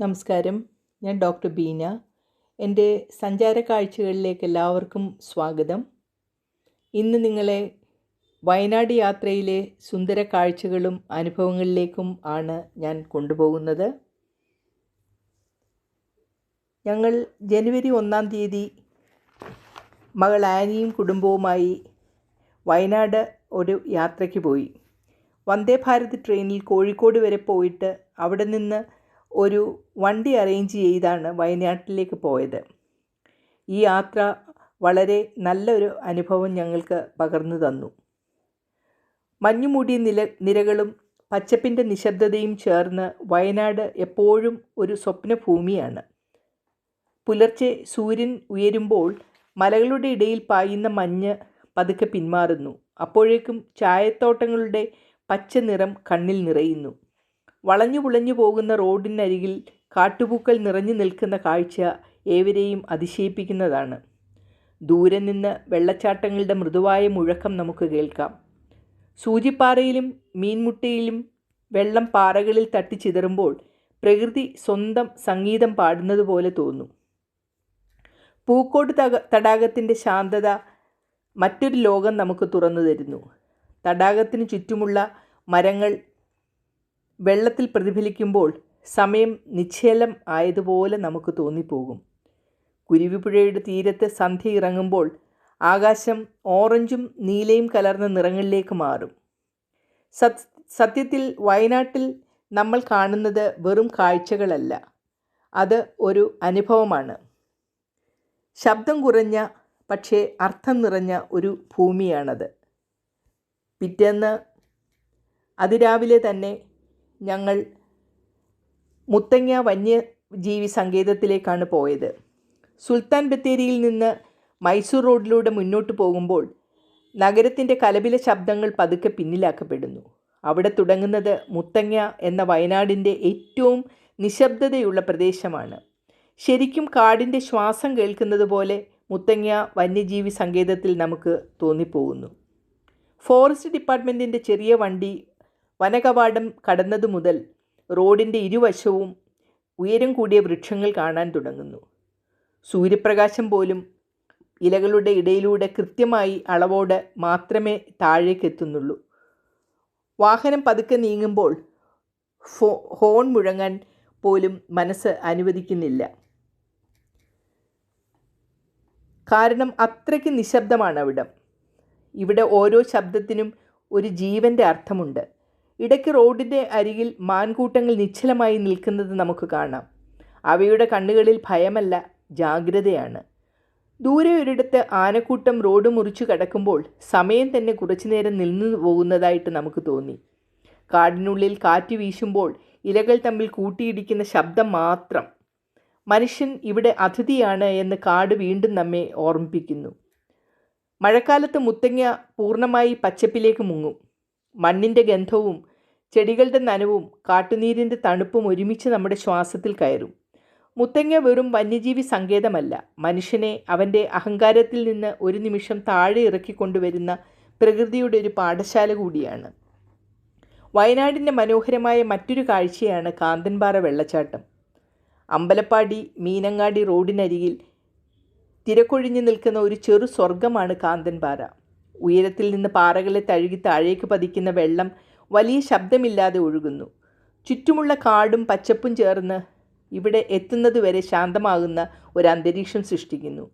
നമസ്കാരം. ഞാൻ ഡോക്ടർ ബീന. എന്റെ സഞ്ചാര കാഴ്ചകളിലേക്ക് എല്ലാവർക്കും സ്വാഗതം. ഇന്ന് നിങ്ങളെ വയനാട് യാത്രയിലെ സുന്ദര കാഴ്ചകളും അനുഭവങ്ങളിലേക്കും ആണ് ഞാൻ കൊണ്ടുപോകുന്നത്. ഞങ്ങൾ ജനുവരി ഒന്നാം തീയതി മകൾ ആനിയും കുടുംബവുമായി വയനാട് ഒരു യാത്രയ്ക്ക് പോയി. വന്ദേ ഭാരത് ട്രെയിനിൽ കോഴിക്കോട് വരെ പോയിട്ട് അവിടെ നിന്ന് ഒരു വണ്ടി അറേഞ്ച് ചെയ്താണ് വയനാട്ടിലേക്ക് പോയത്. ഈ യാത്ര വളരെ നല്ലൊരു അനുഭവം ഞങ്ങൾക്ക് പകർന്നു തന്നു. മഞ്ഞുമൂടിയ നില നിരകളും പച്ചപ്പിന്റെ നിശബ്ദതയും ചേർന്ന് വയനാട് എപ്പോഴും ഒരു സ്വപ്നഭൂമിയാണ്. പുലർച്ചെ സൂര്യൻ ഉയരുമ്പോൾ മലകളുടെ ഇടയിൽ പായുന്ന മഞ്ഞ് പതുക്കെ പിന്മാറുന്നു. അപ്പോഴേക്കും ചായത്തോട്ടങ്ങളുടെ പച്ച നിറം കണ്ണിൽ നിറയുന്നു. വളഞ്ഞു പുളഞ്ഞു പോകുന്ന റോഡിനരികിൽ കാട്ടുപൂക്കൾ നിറഞ്ഞു നിൽക്കുന്ന കാഴ്ച ഏവരെയും അതിശയിപ്പിക്കുന്നതാണ്. ദൂരെ നിന്ന് വെള്ളച്ചാട്ടങ്ങളുടെ മൃദുവായ മുഴക്കം നമുക്ക് കേൾക്കാം. സൂചിപ്പാറയിലും മീൻമുട്ടയിലും വെള്ളം പാറകളിൽ തട്ടിച്ചിതറുമ്പോൾ പ്രകൃതി സ്വന്തം സംഗീതം പാടുന്നത് പോലെ തോന്നും. പൂക്കോട് തക തടാകത്തിന്റെ ശാന്തത മറ്റൊരു ലോകം നമുക്ക് തുറന്നു തരുന്നു. തടാകത്തിന് ചുറ്റുമുള്ള മരങ്ങൾ വെള്ളത്തിൽ പ്രതിഫലിക്കുമ്പോൾ സമയം നിശ്ചലം ആയതുപോലെ നമുക്ക് തോന്നിപ്പോകും. കുരുവിപ്പുഴയുടെ തീരത്ത് സന്ധ്യ ഇറങ്ങുമ്പോൾ ആകാശം ഓറഞ്ചും നീലയും കലർന്ന നിറങ്ങളിലേക്ക് മാറും. സത് സത്യത്തിൽ വയനാട്ടിൽ നമ്മൾ കാണുന്നത് വെറും കാഴ്ചകളല്ല. അത് ഒരു അനുഭവമാണ്. ശബ്ദം കുറഞ്ഞ പക്ഷേ അർത്ഥം നിറഞ്ഞ ഒരു ഭൂമിയാണത്. പിറ്റേന്ന് അതിരാവിലെ തന്നെ ഞങ്ങൾ മുത്തങ്ങ വന്യജീവി സങ്കേതത്തിലേക്കാണ് പോയത്. സുൽത്താൻ ബത്തേരിയിൽ നിന്ന് മൈസൂർ റോഡിലൂടെ മുന്നോട്ട് പോകുമ്പോൾ നഗരത്തിന്റെ കലപില ശബ്ദങ്ങൾ പതുക്കെ പിന്നിലാക്കപ്പെടുന്നു. അവിടെ തുടങ്ങുന്നത് മുത്തങ്ങ എന്ന വയനാടിന്റെ ഏറ്റവും നിശബ്ദതയുള്ള പ്രദേശമാണ്. ശരിക്കും കാടിന്റെ ശ്വാസം കേൾക്കുന്നത് പോലെ മുത്തങ്ങ വന്യജീവി സങ്കേതത്തിൽ നമുക്ക് തോന്നിപ്പോകുന്നു. ഫോറസ്റ്റ് ഡിപ്പാർട്ട്മെന്റിന്റെ ചെറിയ വണ്ടി വനകവാടം കടന്നതു മുതൽ റോഡിന്റെ ഇരുവശവും ഉയരം കൂടിയ വൃക്ഷങ്ങൾ കാണാൻ തുടങ്ങുന്നു. സൂര്യപ്രകാശം പോലും ഇലകളുടെ ഇടയിലൂടെ കൃത്യമായി അളവോടെ മാത്രമേ താഴേക്ക് എത്തുന്നുള്ളൂ. വാഹനം പതുക്കെ നീങ്ങുമ്പോൾ ഫോ ഹോൺ മുഴങ്ങാൻ പോലും മനസ്സ് അനുവദിക്കുന്നില്ല. കാരണം അത്രയ്ക്ക് നിശബ്ദമാണ് അവിടം. ഇവിടെ ഓരോ ശബ്ദത്തിനും ഒരു ജീവന്റെ അർത്ഥമുണ്ട്. ഇടയ്ക്ക് റോഡിന്റെ അരികിൽ മാൻകൂട്ടങ്ങൾ നിശ്ചലമായി നിൽക്കുന്നത് നമുക്ക് കാണാം. അവയുടെ കണ്ണുകളിൽ ഭയമല്ല ജാഗ്രതയാണ്. ദൂരെ ഒരിടത്ത് ആനക്കൂട്ടം റോഡ് മുറിച്ചു കടക്കുമ്പോൾ സമയം തന്നെ കുറച്ചു നേരം നിന്നു പോകുന്നതായിട്ട് നമുക്ക് തോന്നി. കാടിനുള്ളിൽ കാറ്റ് വീശുമ്പോൾ ഇലകൾ തമ്മിൽ കൂട്ടിയിടിക്കുന്ന ശബ്ദം മാത്രം. മനുഷ്യൻ ഇവിടെ അതിഥിയാണ് എന്ന് കാട് വീണ്ടും നമ്മെ ഓർമ്മിപ്പിക്കുന്നു. മഴക്കാലത്ത് മുത്തങ്ങ പൂർണമായി പച്ചപ്പിലേക്ക് മുങ്ങും. മണ്ണിന്റെ ഗന്ധവും ചെടികളുടെ നനവും കാട്ടുനീരിന്റെ തണുപ്പും ഒരുമിച്ച് നമ്മുടെ ശ്വാസത്തിൽ കയറും. മുത്തങ്ങ വെറും വന്യജീവി സങ്കേതമല്ല. മനുഷ്യനെ അവന്റെ അഹങ്കാരത്തിൽ നിന്ന് ഒരു നിമിഷം താഴെ ഇറക്കിക്കൊണ്ടുവരുന്ന പ്രകൃതിയുടെ ഒരു പാഠശാല കൂടിയാണ്. വയനാടിന്റെ മനോഹരമായ മറ്റൊരു കാഴ്ചയാണ് കാന്തൻപാറ വെള്ളച്ചാട്ടം. അമ്പലപ്പാടി മീനങ്ങാടി റോഡിനരികിൽ തിരക്കൊഴിഞ്ഞു നിൽക്കുന്ന ഒരു ചെറു സ്വർഗമാണ് കാന്തൻപാറ. ഉയരത്തിൽ നിന്ന് പാറകളെ തഴുകി താഴേക്ക് പതിക്കുന്ന വെള്ളം വലിയ ശബ്ദമില്ലാതെ ഒഴുകുന്നു. ചുറ്റുമുള്ള കാടും പച്ചപ്പും ചേർന്ന് ഇവിടെ എത്തുന്നതുവരെ ശാന്തമാകുന്ന ഒരു അന്തരീക്ഷം സൃഷ്ടിക്കുന്നു.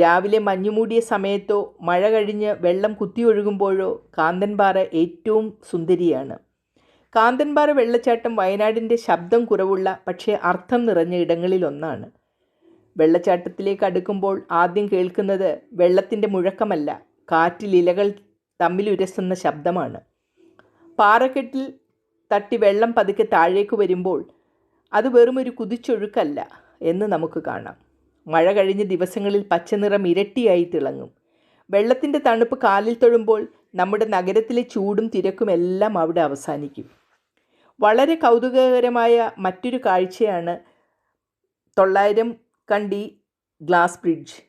രാവിലെ മഞ്ഞുമൂടിയ സമയത്തോ മഴ കഴിഞ്ഞ് വെള്ളം കുത്തിയൊഴുകുമ്പോഴോ കാന്തൻപാറ ഏറ്റവും സുന്ദരിയാണ്. കാന്തൻപാറ വെള്ളച്ചാട്ടം വയനാടിന്റെ ശബ്ദം കുറവുള്ള പക്ഷേ അർത്ഥം നിറഞ്ഞ ഇടങ്ങളിലൊന്നാണ് വെള്ളച്ചാട്ടത്തിലേക്ക് അടുക്കുമ്പോൾ ആദ്യം കേൾക്കുന്നത് വെള്ളത്തിന്റെ മുഴക്കമല്ല കാറ്റിൽ ഇലകൾ തമ്മിലുരസുന്ന ശബ്ദമാണ്. പാറക്കെട്ടിൽ തട്ടി വെള്ളം പതുക്കെ താഴേക്ക് വരുമ്പോൾ അത് വെറുമൊരു കുതിച്ചൊഴുക്കല്ല എന്ന് നമുക്ക് കാണാം. മഴ കഴിഞ്ഞ ദിവസങ്ങളിൽ പച്ചനിറം ഇരട്ടിയായി തിളങ്ങും. വെള്ളത്തിന്റെ തണുപ്പ് കാലിൽ തൊഴുമ്പോൾ നമ്മുടെ നഗരത്തിലെ ചൂടും തിരക്കും എല്ലാം അവിടെ അവസാനിക്കും. വളരെ കൗതുകകരമായ മറ്റൊരു കാഴ്ചയാണ് തൊള്ളായിരം കണ്ടി ഗ്ലാസ് ബ്രിഡ്ജ്.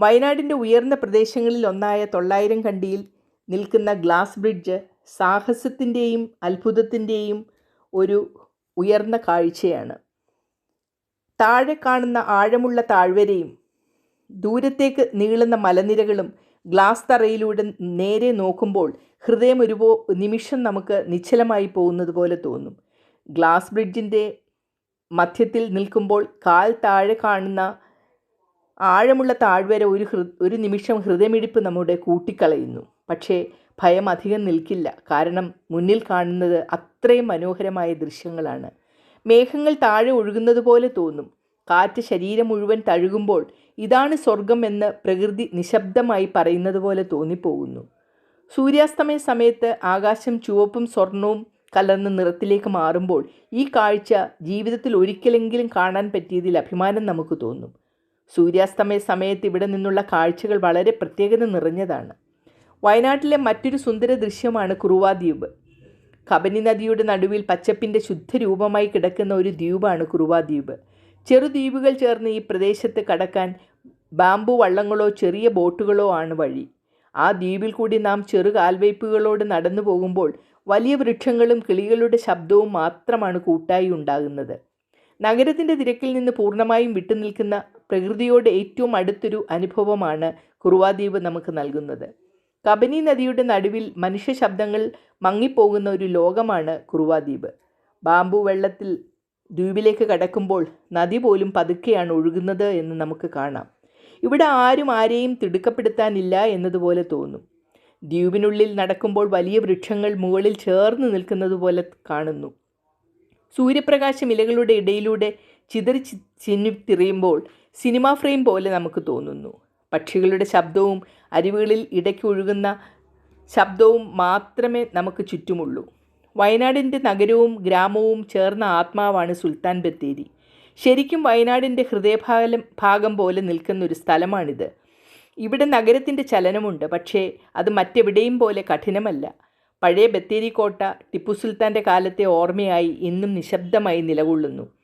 വയനാടിന്റെ ഉയർന്ന പ്രദേശങ്ങളിൽ ഒന്നായ തൊള്ളായിരം കണ്ടിയിൽ നിൽക്കുന്ന ഗ്ലാസ് ബ്രിഡ്ജ് സാഹസത്തിന്റെയും അത്ഭുതത്തിന്റെയും ഒരു ഉയർന്ന കാഴ്ചയാണ്. താഴെ കാണുന്ന ആഴമുള്ള താഴ്വരയും ദൂരത്തേക്ക് നീളുന്ന മലനിരകളും ഗ്ലാസ് തറയിലൂടെ നേരെ നോക്കുമ്പോൾ ഹൃദയം ഒരു നിമിഷം നമുക്ക് നിശ്ചലമായി പോകുന്നത് പോലെ തോന്നും. ഗ്ലാസ് ബ്രിഡ്ജിന്റെ മധ്യത്തിൽ നിൽക്കുമ്പോൾ കാൽ താഴെ കാണുന്ന ആഴമുള്ള താഴ്വര ഒരു ഹൃ ഒരു നിമിഷം ഹൃദയമിടിപ്പ് നമ്മുടെ കൂട്ടിക്കളയുന്നു. പക്ഷേ ഭയം അധികം നിൽക്കില്ല. കാരണം മുന്നിൽ കാണുന്നത് അത്രയും മനോഹരമായ ദൃശ്യങ്ങളാണ്. മേഘങ്ങൾ താഴെ ഒഴുകുന്നത് പോലെ തോന്നും. കാറ്റ് ശരീരം മുഴുവൻ തഴുകുമ്പോൾ ഇതാണ് സ്വർഗം എന്ന് പ്രകൃതി നിശബ്ദമായി പറയുന്നത് പോലെ തോന്നിപ്പോകുന്നു. സൂര്യാസ്തമയ സമയത്ത് ആകാശം ചുവപ്പും സ്വർണവും കലർന്ന നിറത്തിലേക്ക് മാറുമ്പോൾ ഈ കാഴ്ച ജീവിതത്തിൽ ഒരിക്കലെങ്കിലും കാണാൻ പറ്റിയതിൽ അഭിമാനം നമുക്ക് തോന്നും. സൂര്യാസ്തമയ സമയത്ത് ഇവിടെ നിന്നുള്ള കാഴ്ചകൾ വളരെ പ്രത്യേകത നിറഞ്ഞതാണ്. വയനാട്ടിലെ മറ്റൊരു സുന്ദര ദൃശ്യമാണ് കുറുവാ ദ്വീപ് കബനി നദിയുടെ നടുവിൽ പച്ചപ്പിന്റെ ശുദ്ധരൂപമായി കിടക്കുന്ന ഒരു ദ്വീപാണ് കുറുവാ ദ്വീപ് ചെറുദ്വീപുകൾ ചേർന്ന് ഈ പ്രദേശത്ത് കടക്കാൻ ബാമ്പു വള്ളങ്ങളോ ചെറിയ ബോട്ടുകളോ ആണ് വഴി. ആ ദ്വീപിൽ കൂടി നാം ചെറു കാൽവയ്പ്പുകളോട് നടന്നു പോകുമ്പോൾ വലിയ വൃക്ഷങ്ങളും കിളികളുടെ ശബ്ദവും മാത്രമാണ് കൂട്ടായി ഉണ്ടാകുന്നത്. നഗരത്തിന്റെ തിരക്കിൽ നിന്ന് പൂർണമായും വിട്ടുനിൽക്കുന്ന പ്രകൃതിയോട് ഏറ്റവും അടുത്തൊരു അനുഭവമാണ് കുറുവാദ്വീപ് നമുക്ക് നൽകുന്നത്. കബനി നദിയുടെ നടുവിൽ മനുഷ്യ ശബ്ദങ്ങൾ മങ്ങിപ്പോകുന്ന ഒരു ലോകമാണ് കുറുവാദ്വീപ്. ബാമ്പു വെള്ളത്തിൽ ദ്വീപിലേക്ക് കടക്കുമ്പോൾ നദി പോലും പതുക്കെയാണ് ഒഴുകുന്നത് എന്ന് നമുക്ക് കാണാം. ഇവിടെ ആരും ആരെയും തിടുക്കപ്പെടുത്താനില്ല എന്നതുപോലെ തോന്നും. ദ്വീപിനുള്ളിൽ നടക്കുമ്പോൾ വലിയ വൃക്ഷങ്ങൾ മുകളിൽ ചേർന്ന് നിൽക്കുന്നത് പോലെ കാണുന്നു. സൂര്യപ്രകാശം ഇലകളുടെ ഇടയിലൂടെ ചിതറി ചിന്നിത്തിറിയുമ്പോൾ സിനിമ ഫ്രെയിം പോലെ നമുക്ക് തോന്നുന്നു. പക്ഷികളുടെ ശബ്ദവും അരുവികളിൽ ഇടയ്ക്ക് ഒഴുകുന്ന ശബ്ദവും മാത്രമേ നമുക്ക് ചുറ്റുമുള്ളൂ. വയനാടിന്റെ നഗരവും ഗ്രാമവും ചേർന്ന ആത്മാവാണ് സുൽത്താൻ ബത്തേരി. ശരിക്കും വയനാടിന്റെ ഹൃദയഭാഗം ഭാഗം പോലെ നിൽക്കുന്ന ഒരു സ്ഥലമാണിത്. ഇവിടെ നഗരത്തിന്റെ ചലനമുണ്ട് പക്ഷേ അത് മറ്റെവിടെയും പോലെ കഠിനമല്ല. പഴയ ബത്തേരി കോട്ട ടിപ്പു സുൽത്താന്റെ കാലത്തെ ഓർമ്മയായി ഇന്നും നിശബ്ദമായി നിലകൊള്ളുന്നു.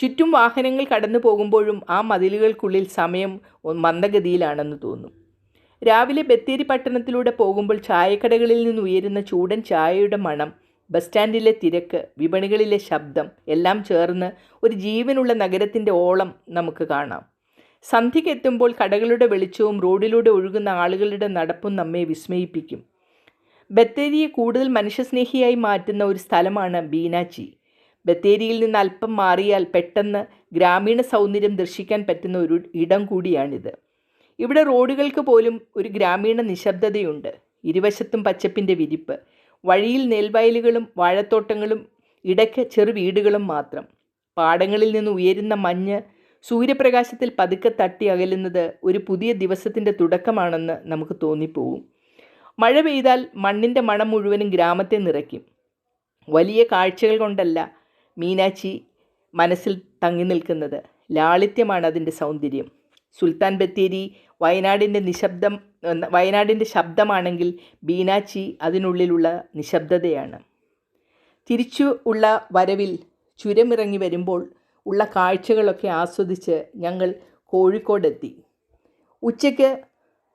ചുറ്റും വാഹനങ്ങൾ കടന്നു പോകുമ്പോഴും ആ മതിലുകൾക്കുള്ളിൽ സമയം മന്ദഗതിയിലാണെന്ന് തോന്നും. രാവിലെ ബത്തേരി പട്ടണത്തിലൂടെ പോകുമ്പോൾ ചായക്കടകളിൽ നിന്ന് ഉയരുന്ന ചൂടൻ ചായയുടെ മണം ബസ് സ്റ്റാൻഡിലെ തിരക്ക് വിപണികളിലെ ശബ്ദം എല്ലാം ചേർന്ന് ഒരു ജീവനുള്ള നഗരത്തിന്റെ ഓളം നമുക്ക് കാണാം. സന്ധ്യയ്ക്കെത്തുമ്പോൾ കടകളുടെ വെളിച്ചവും റോഡിലൂടെ ഒഴുകുന്ന ആളുകളുടെ നടപ്പും നമ്മെ വിസ്മയിപ്പിക്കും. ബത്തേരിയെ കൂടുതൽ മനുഷ്യസ്നേഹിയായി മാറ്റുന്ന ഒരു സ്ഥലമാണ് ബീനാച്ചി. ബത്തേരിയിൽ നിന്ന് അല്പം മാറിയാൽ പെട്ടെന്ന് ഗ്രാമീണ സൗന്ദര്യം ദർശിക്കാൻ പറ്റുന്ന ഒരു ഇടം കൂടിയാണിത്. ഇവിടെ റോഡുകൾക്ക് പോലും ഒരു ഗ്രാമീണ നിശബ്ദതയുണ്ട്. ഇരുവശത്തും പച്ചപ്പിന്റെ വിരിപ്പ്. വഴിയിൽ നെൽവയലുകളും വാഴത്തോട്ടങ്ങളും ഇടയ്ക്ക് ചെറു വീടുകളും മാത്രം. പാടങ്ങളിൽ നിന്ന് ഉയരുന്ന മഞ്ഞ് സൂര്യപ്രകാശത്തിൽ പതുക്കെ തട്ടി അകലുന്നത് ഒരു പുതിയ ദിവസത്തിന്റെ തുടക്കമാണെന്ന് നമുക്ക് തോന്നിപ്പോവും മഴ പെയ്താൽ മണ്ണിന്റെ മണം മുഴുവനും ഗ്രാമത്തെ നിറയ്ക്കും. വലിയ കാഴ്ചകൾ കൊണ്ടല്ല മീനാച്ചി മനസ്സിൽ തങ്ങി നിൽക്കുന്നത്. ലാളിത്യമാണ് അതിന്റെ സൗന്ദര്യം. സുൽത്താൻ ബത്തേരി വയനാടിന്റെ നിശബ്ദം വയനാടിന്റെ ശബ്ദമാണെങ്കിൽ ബീനാച്ചി അതിനുള്ളിലുള്ള നിശബ്ദതയാണ്. തിരിച്ചു ഉള്ള വരവിൽ ചുരമിറങ്ങി വരുമ്പോൾ ഉള്ള കാഴ്ചകളൊക്കെ ആസ്വദിച്ച് ഞങ്ങൾ കോഴിക്കോടെത്തി. ഉച്ചയ്ക്ക്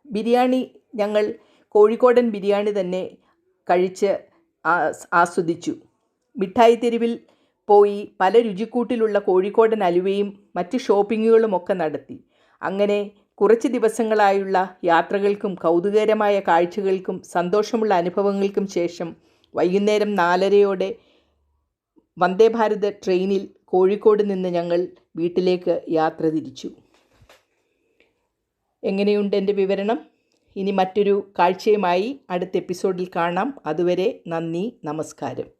ബിരിയാണി ഞങ്ങൾ കോഴിക്കോടൻ ബിരിയാണി തന്നെ കഴിച്ച് ആസ്വദിച്ചു. മിഠായി തെരുവിൽ പോയി പല രുചിക്കൂട്ടിലുള്ള കോഴിക്കോടൻ അലുവയും മറ്റ് ഷോപ്പിങ്ങുകളുമൊക്കെ നടത്തി. അങ്ങനെ കുറച്ച് ദിവസങ്ങളായുള്ള യാത്രകൾക്കും കൗതുകകരമായ കാഴ്ചകൾക്കും സന്തോഷമുള്ള അനുഭവങ്ങൾക്കും ശേഷം വൈകുന്നേരം നാലരയോടെ വന്ദേ ഭാരത് ട്രെയിനിൽ കോഴിക്കോട് നിന്ന് ഞങ്ങൾ വീട്ടിലേക്ക് യാത്ര തിരിച്ചു. എങ്ങനെയുണ്ട് എന്റെ വിവരണം? ഇനി മറ്റൊരു കാഴ്ചയുമായി അടുത്ത എപ്പിസോഡിൽ കാണാം. അതുവരെ നന്ദി നമസ്കാരം.